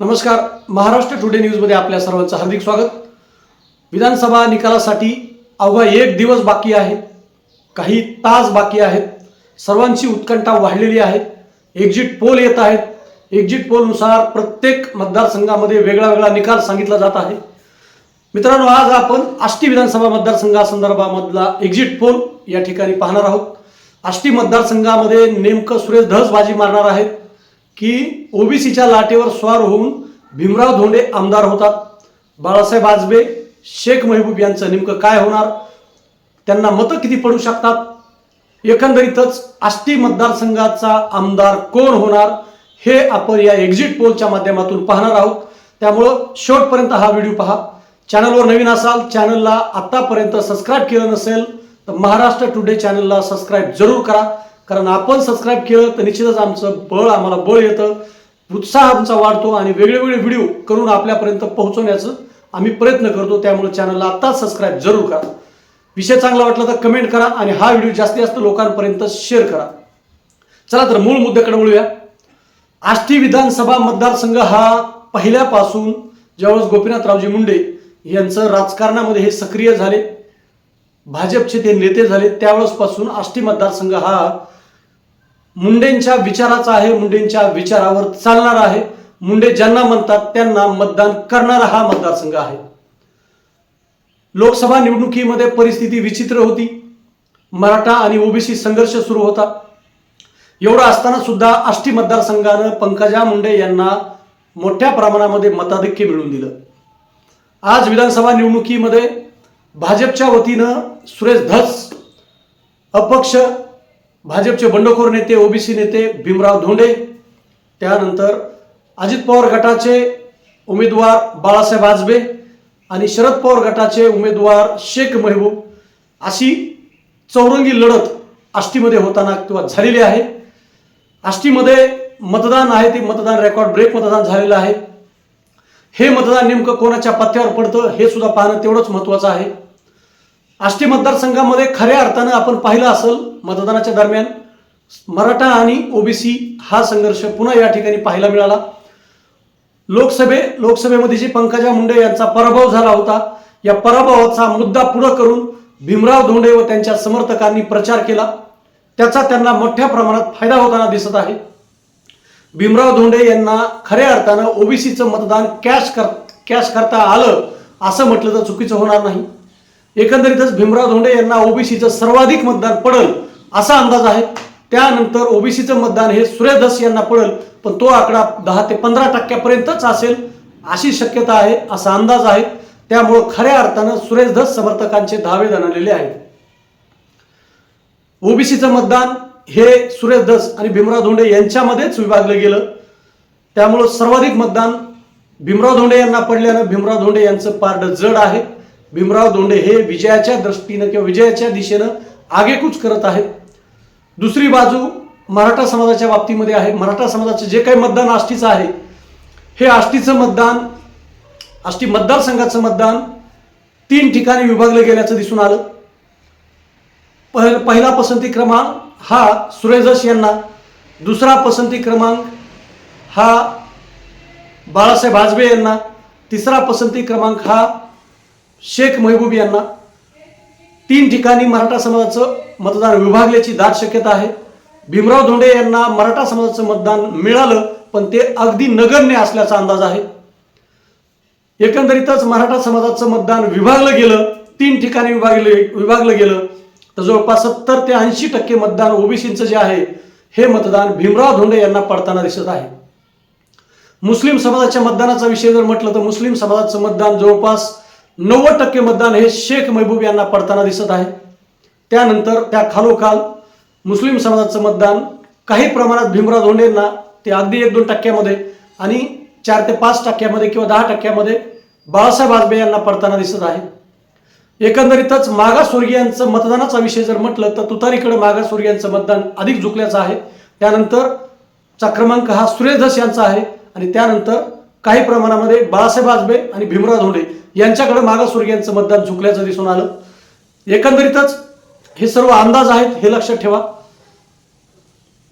नमस्कार. महाराष्ट्र टुडे न्यूजमध्ये आपल्या सर्वांचं हार्दिक स्वागत. विधानसभा निकालासाठी अवघा एक दिवस बाकी आहे. काही तास बाकी आहेत. सर्वांची उत्कंठा वाढलेली आहे. एक्झिट पोल येत आहेत. एक्झिट पोलनुसार प्रत्येक मतदारसंघामध्ये वेगळा वेगळा निकाल सांगितला जात आहे. मित्रांनो आज आपण आष्टी विधानसभा मतदारसंघासंदर्भामधला एक्झिट पोल या ठिकाणी पाहणार आहोत. आष्टी मतदारसंघामध्ये नेमकं सुरेश धस बाजी मारणार आहेत. की ओबीसीच्या लाटेवर स्वार होऊन भीमराव धोंडे आमदार होतात. बाळासाहेब आजबे शेख महबूब यांचं नेमकं काय होणार? त्यांना मतं किती पडू शकतात? एकंदरीतच आष्टी मतदारसंघाचा आमदार कोण होणार? हे आपण या एक्झिट पोलच्या माध्यमातून पाहणार आहोत. त्यामुळं शेवटपर्यंत हा व्हिडिओ पहा. चॅनलवर नवीन असाल चॅनलला आत्तापर्यंत सबस्क्राईब केलं नसेल तर महाराष्ट्र टुडे चॅनलला सबस्क्राईब जरूर करा. कारण आपण सबस्क्राईब केलं तर निश्चितच आमचं बळ आम्हाला बळ येतं. उत्साह आमचा वाढतो आणि वेगळेवेगळे व्हिडिओ करून आपल्यापर्यंत पोहोचवण्याचं आम्ही प्रयत्न करतो. त्यामुळे चॅनलला आत्ताच सबस्क्राईब जरूर करा. विषय चांगला वाटला तर कमेंट करा आणि हा व्हिडिओ जास्तीत जास्त लोकांपर्यंत शेअर करा. चला तर मूळ मुद्द्याकडे वळूया. आष्टी विधानसभा मतदारसंघ हा पहिल्यापासून ज्यावेळेस गोपीनाथरावजी मुंडे यांचं राजकारणामध्ये हे सक्रिय झाले भाजपचे ते नेते झाले त्यावेळेसपासून आष्टी मतदारसंघ हा मुंडेंच्या विचाराचा आहे मुंडेंच्या विचारावर चालणार आहे. मुंडे ज्यांना म्हणतात त्यांना मतदान करणारा हा मतदारसंघ आहे. लोकसभा निवडणुकीमध्ये परिस्थिती विचित्र होती. मराठा आणि ओबीसी संघर्ष सुरू होता. एवढं असताना सुद्धा आष्टी मतदारसंघानं पंकजा मुंडे यांना मोठ्या प्रमाणामध्ये मताधिक्य मिळवून दिलं. आज विधानसभा निवडणुकीमध्ये भाजपच्या वतीनं सुरेश धस अपक्ष भाजपचे बंडखोर नेते ओबीसी नेते भीमराव धोंडे त्यानंतर अजित पवार गटाचे उमेदवार बाळासाहेब आजबे आणि शरद पवार गटाचे उमेदवार शेख महबूब अशी चौरंगी लढत आष्टीमध्ये होताना किंवा झालेली आहे. आष्टीमध्ये मतदान आहे ते मतदान रेकॉर्ड ब्रेक मतदान झालेलं आहे. हे मतदान नेमकं कोणाच्या पथ्यावर पडतं हे सुद्धा पाहणं तेवढंच महत्त्वाचं आहे. आष्टी मतदारसंघामध्ये खऱ्या अर्थानं आपण पाहिलं असेल मतदानाच्या दरम्यान मराठा आणि ओबीसी हा संघर्ष पुन्हा या ठिकाणी पाहायला मिळाला. लोकसभे लोकसभेमध्ये जी पंकजा मुंडे यांचा पराभव झाला होता या पराभवाचा मुद्दा पुढं करून भीमराव धोंडे व त्यांच्या समर्थकांनी प्रचार केला. त्याचा त्यांना मोठ्या प्रमाणात फायदा होताना दिसत आहे. भीमराव धोंडे यांना खऱ्या अर्थानं ओबीसीचं मतदान कॅश कर कॅश करता आलं असं म्हटलं तर चुकीचं होणार नाही. एकंदरीतच भीमराव धोंडे यांना ओबीसीचं सर्वाधिक मतदान पडल असा अंदाज आहे. त्यानंतर ओबीसीचं मतदान हे सुरेश धस यांना पडल पण तो आकडा दहा ते पंधरा टक्क्यापर्यंतच असेल अशी शक्यता आहे असा अंदाज आहे. त्यामुळं खऱ्या अर्थानं सुरेश धस समर्थकांचे दावे जाणलेले आहेत. ओबीसीचं मतदान हे सुरेश धस आणि भीमराव धोंडे यांच्यामध्येच विभागलं गेलं. त्यामुळं सर्वाधिक मतदान भीमराव धोंडे यांना पडल्यानं भीमराव धोंडे यांचं पारड जड आहे. भीमराव दोंडे हे विजयाच्या दृष्टीनं किंवा विजयाच्या दिशेनं आगेकूच करत आहेत. दुसरी बाजू मराठा समाजाच्या बाबतीमध्ये आहे. मराठा समाजाचं जे काही मतदान आष्टीचं आहे हे आष्टीचं मतदान आष्टी मतदारसंघाचं मतदान तीन ठिकाणी विभागलं गेल्याचं दिसून आलं. पह पहिला पसंती क्रमांक हा सुरेश यांना. दुसरा पसंती क्रमांक हा बाळासाहेब आजबे यांना. तिसरा पसंती क्रमांक हा शेख महबूब यांना तीन ठिकाणी मराठा समाजाचं मतदान विभागल्याची दाट शक्यता आहे. भीमराव धोंडे यांना मराठा समाजाचं मतदान मिळालं पण ते अगदी नगण्य असल्याचा अंदाज आहे. एकंदरीतच मराठा समाजाचं मतदान विभागलं गेलं तीन ठिकाणी विभागले विभागलं गेलं तर जवळपास सत्तर ते ऐंशी टक्के मतदान ओबीसीचं जे आहे हे मतदान भीमराव धोंडे यांना पडताना दिसत आहे. मुस्लिम समाजाच्या मतदानाचा विषय जर म्हटलं तर मुस्लिम समाजाचं मतदान जवळपास नव्वद टक्के मतदान हे शेख महबूब यांना पडताना दिसत आहे. त्यानंतर त्या खालोखाल मुस्लिम समाजाचं मतदान काही प्रमाणात भीमराव धोंडेंना ते अगदी एक दोन टक्क्यामध्ये आणि चार ते पाच टक्क्यामध्ये किंवा दहा टक्क्यामध्ये बाळासाहेब आजबे यांना पडताना दिसत आहे. एकंदरीतच मागासवर्गीयांचं मतदानाचा विषय जर म्हटलं तर तुतारीकडे मागासवर्गीयांचं मतदान अधिक झुकल्याचं आहे. त्यानंतर चा क्रमांक हा सुरेश धस यांचा आहे आणि त्यानंतर काही प्रमाणामध्ये बाळासाहेब आजबे आणि भीमराव धोंडे यांच्याकडे मागासवर्गीयांचं मतदान झुकल्याचं दिसून आलं. एकंदरीतच हे सर्व अंदाज आहेत हे लक्षात ठेवा.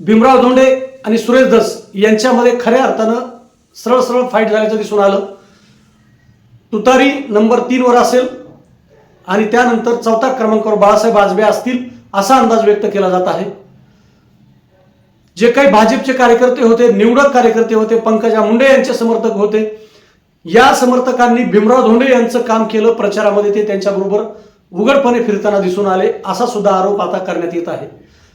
भीमराव धोंडे आणि सुरेश दस यांच्यामध्ये खऱ्या अर्थानं सरळ सरळ फाईट झाल्याचं दिसून आलं. तुतारी नंबर तीनवर असेल आणि त्यानंतर चौथ्या क्रमांकावर बाळासाहेब आजबे असतील असा अंदाज व्यक्त केला जात आहे. जे काही भाजपचे कार्यकर्ते होते निवडक कार्यकर्ते होते पंकजा मुंडे यांचे समर्थक होते या समर्थकांनी भीमराव धोंडे यांचं काम केलं प्रचारामध्ये ते त्यांच्याबरोबर उघडपणे फिरताना दिसून आले असा सुद्धा आरोप आता करण्यात येत आहे.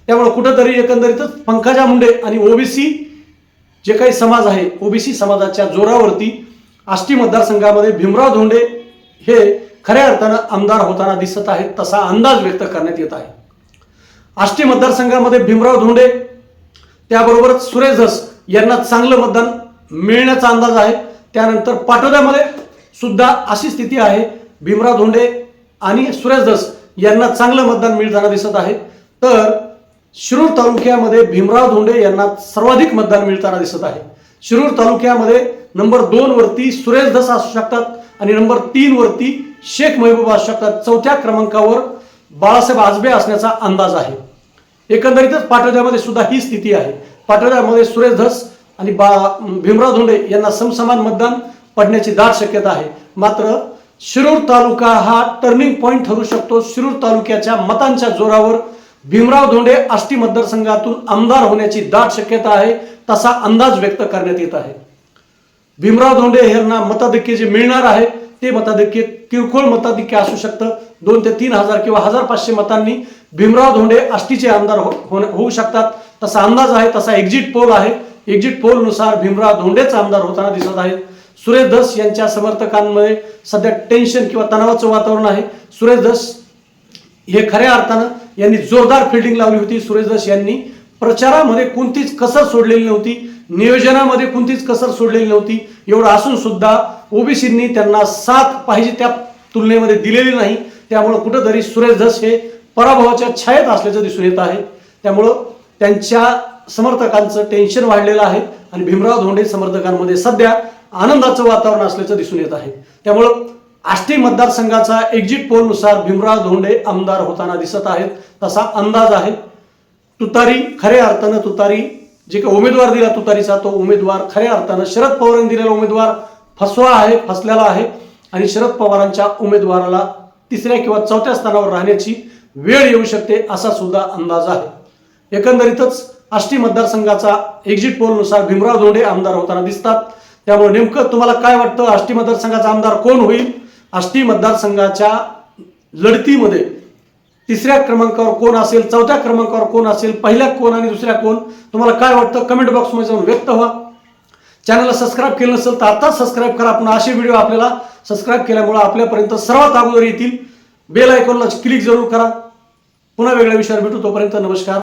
त्यामुळे कुठंतरी एकंदरीतच पंकजा मुंडे आणि ओबीसी जे काही समाज आहे ओबीसी समाजाच्या जोरावरती आष्टी मतदारसंघामध्ये भीमराव धोंडे हे खऱ्या अर्थानं आमदार होताना दिसत आहेत तसा अंदाज व्यक्त करण्यात येत आहे. आष्टी मतदारसंघामध्ये भीमराव धोंडे त्याबरोबरच सुरेश धस यांना चांगलं मतदान मिळण्याचा अंदाज आहे. त्यानंतर पाटोद्यामध्ये सुद्धा अशी स्थिती आहे. भीमराव धोंडे आणि सुरेश धस यांना चांगलं मतदान मिळताना दिसत आहे. तर शिरूर तालुक्यामध्ये भीमराव धोंडे यांना सर्वाधिक मतदान मिळताना दिसत आहे. शिरूर तालुक्यामध्ये नंबर दोन वरती सुरेश धस असू शकतात आणि नंबर तीन वरती शेख महबूब असू शकतात. चौथ्या क्रमांकावर बाळासाहेब आजबे असण्याचा अंदाज आहे. एकंदरीतच पाटोद्यामध्ये सुद्धा ही स्थिती आहे. पाटोद्यामध्ये सुरेश धस आणि बा भीमराव धोंडे यांना समसमान मतदान पडण्याची दाट शक्यता आहे. मात्र शिरूर तालुका हा टर्निंग पॉईंट ठरू शकतो. शिरूर तालुक्याच्या मतांच्या जोरावर भीमराव धोंडे आष्टी मतदारसंघातून आमदार होण्याची दाट शक्यता आहे तसा अंदाज व्यक्त करण्यात येत आहे. भीमराव धोंडे यांना मताधिक्य जे मिळणार आहे ते मताधिक्य किरकोळ मताधिक्य असू शकतं. दोन ते तीन हजार किंवा हजार पाचशे मतांनी भीमराव धोंडे आष्टीचे आमदार हो- होऊ शकतात. तसा अंदाज आहे तसा एक्झिट पोल आहे. एक्झिट पोलनुसार भीमराव धोंडेच आमदार होताना दिसत आहेत. सुरेश धस यांच्या समर्थकांमध्ये सध्या टेन्शन किंवा तणावाचं वातावरण आहे. सुरेश धस हे खऱ्या अर्थानं यांनी जोरदार फिल्डिंग लावली होती. सुरेश दास यांनी प्रचारामध्ये कोणतीच कसर सोडलेली नव्हती. नियोजनामध्ये कोणतीच कसर सोडलेली नव्हती. एवढं असून सुद्धा ओबीसींनी त्यांना साथ पाहिजे त्या तुलनेमध्ये दिलेली नाही. त्यामुळं कुठंतरी सुरेश धस हे पराभवाच्या छायेत असल्याचं दिसून येत आहे. त्यामुळं त्यांच्या समर्थकांचं टेन्शन वाढलेलं आहे आणि भीमराव धोंडे समर्थकांमध्ये सध्या आनंदाचं वातावरण असल्याचं दिसून येत आहे. त्यामुळं आष्टी मतदारसंघाचा एक्झिट पोलनुसार भीमराव धोंडे आमदार होताना दिसत आहेत. तसा अंदाज आहे. तुतारी खऱ्या अर्थानं तुतारी जे काही उमेदवार दिला तुतारीचा तो उमेदवार खऱ्या अर्थानं शरद पवारांनी दिलेला उमेदवार फसवा आहे फसलेला आहे. आणि शरद पवारांच्या उमेदवाराला तिसऱ्या किंवा चौथ्या स्थानावर राहण्याची वेळ येऊ शकते असा सुद्धा अंदाज आहे. एकंदरीतच आष्टी मतदारसंघाचा एक्झिट पोलनुसार भीमराव धोंडे आमदार होताना दिसतात. त्यामुळे नेमकं तुम्हाला काय वाटतं? आष्टी मतदारसंघाचा आमदार कोण होईल? आष्टी मतदारसंघाच्या लढतीमध्ये तिसऱ्या क्रमांकावर कोण असेल चौथ्या क्रमांकावर कोण असेल पहिल्या कोण आणि दुसऱ्या कोण तुम्हाला काय वाटतं? कमेंट बॉक्समध्ये जाऊन व्यक्त व्हा. चॅनलला सबस्क्राईब केलं नसेल तर आताच सबस्क्राईब करा. आपण असे व्हिडिओ आपल्याला सबस्क्राईब केल्यामुळे आपल्यापर्यंत सर्वात अगोदर येतील. बेल आयकॉनला क्लिक जरूर करा. पुन्हा वेगळ्या विषयावर भेटू. तोपर्यंत नमस्कार.